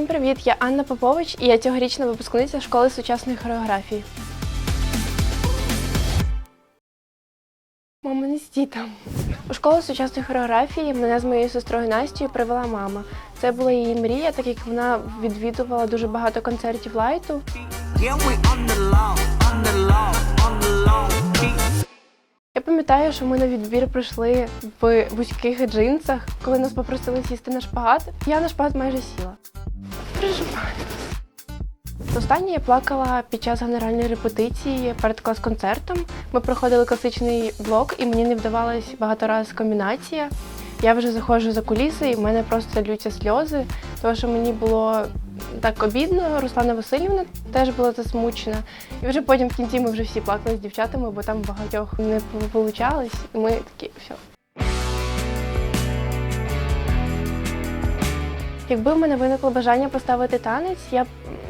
привіт! Я Анна Попович, і я цьогорічна випускниця школи сучасної хореографії. Мама, не стій там. У школу сучасної хореографії мене з моєю сестрою Настю привела мама. Це була її мрія, так як вона відвідувала дуже багато концертів лайту. Я пам'ятаю, що ми на відбір прийшли в вузьких джинсах, коли нас попросили сісти на шпагат. Я на шпагат майже сіла. Прижимаю. Останнє я плакала під час генеральної репетиції перед клас-концертом. Ми проходили класичний блок, і мені не вдавалась багато разів комбінація. Я вже заходжу за куліси, і в мене просто ллються сльози, тому що мені було так обідно. Руслана Васильівна теж була засмучена. І вже потім в кінці ми вже всі плакали з дівчатами, бо там багатьох не виходилось. І ми такі, все. Якби в мене виникло бажання поставити танець, я б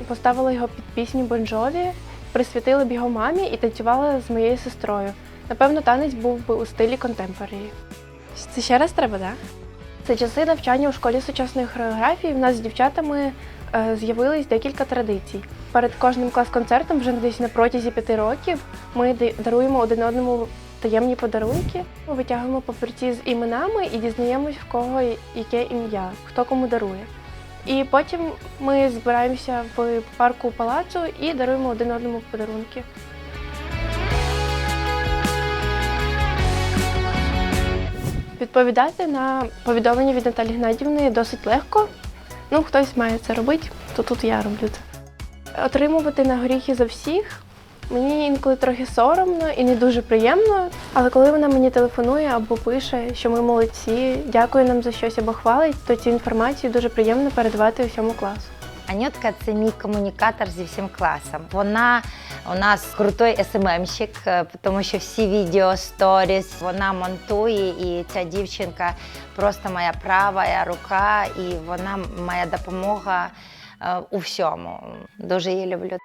поставила його під пісню Бонжові, присвятила б його мамі і танцювала з моєю сестрою. Напевно, танець був би у стилі контемпорарі. Це ще раз треба, так? Це часи навчання у школі сучасної хореографії. В нас з дівчатами е, з'явились декілька традицій. Перед кожним клас-концертом, вже десь на протязі п'яти років, ми даруємо один одному таємні подарунки. Ми витягуємо папірці з іменами і дізнаємось, в кого яке ім'я, хто кому дарує. І потім ми збираємося в парку палацу і даруємо один одному подарунки. Відповідати на повідомлення від Наталі Гнатівни досить легко. Ну, хтось має це робити, то тут я роблю це. Отримувати на горіхи за всіх. Мені інколи трохи соромно і не дуже приємно, але коли вона мені телефонує або пише, що ми молодці, дякує нам за щось або хвалить, то цю інформацію дуже приємно передавати усьому класу. Анютка це мій комунікатор зі всім класом. Вона у нас крутой СММщик, е, тому що всі відео, сторіс вона монтує, і ця дівчинка просто моя права рука, і вона моя допомога е, у всьому. Дуже її люблю.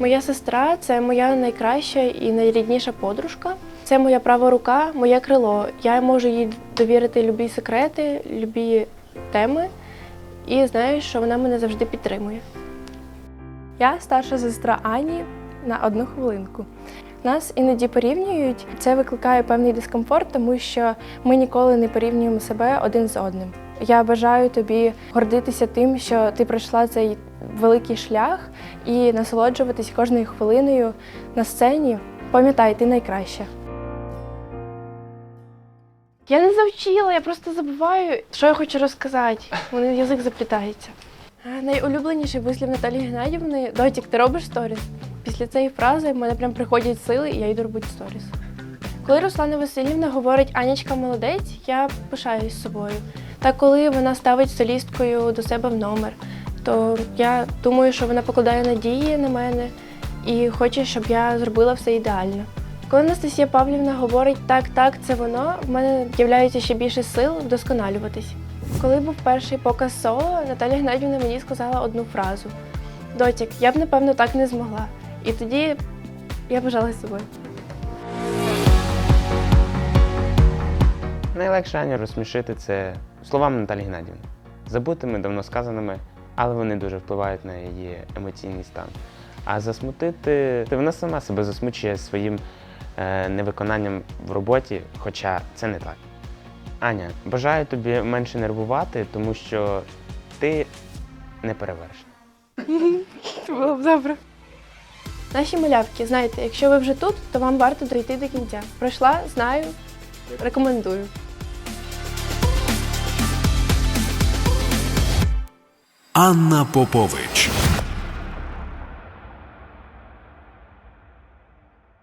Моя сестра це моя найкраща і найрідніша подружка. Це моя права рука, моє крило. Я можу їй довірити любі секрети, любі теми, і знаю, що вона мене завжди підтримує. Я старша сестра Ані на одну хвилинку. Нас іноді порівнюють. Це викликає певний дискомфорт, тому що ми ніколи не порівнюємо себе один з одним. Я бажаю тобі гордитися тим, що ти пройшла цей великий шлях і насолоджуватись кожною хвилиною на сцені. Пам'ятай, ти найкраща. Я не завчила, я просто забуваю, що я хочу розказати. У мене язик заплітається. Найулюбленіший вислів Наталії Геннадівни Дотік, ти робиш сторіс? Після цієї фрази в мене прям приходять сили, і я йду робити сторіс. Коли Руслана Васильівна говорить Анічка молодець, я пишаюсь собою. Та коли вона ставить солісткою до себе в номер, то я думаю, що вона покладає надії на мене і хоче, щоб я зробила все ідеально. Коли Анастасія Павлівна говорить так, так, це воно, в мене з'являється ще більше сил вдосконалюватись. Коли був перший показ соло, Наталя Гнатівна мені сказала одну фразу: Дотік, я б напевно так не змогла. І тоді я бажалась собою. Найлегше Аню розсмішити це словами Наталі Геннадівни. Забутими, давно сказаними, але вони дуже впливають на її емоційний стан. А засмутити, ти вона сама себе засмучує своїм е, невиконанням в роботі, хоча це не так. Аня, бажаю тобі менше нервувати, тому що ти не перевершена. Це було б добре. Наші малявки, знаєте, якщо ви вже тут, то вам варто дойти до кінця. Пройшла, знаю, рекомендую. Анна Попович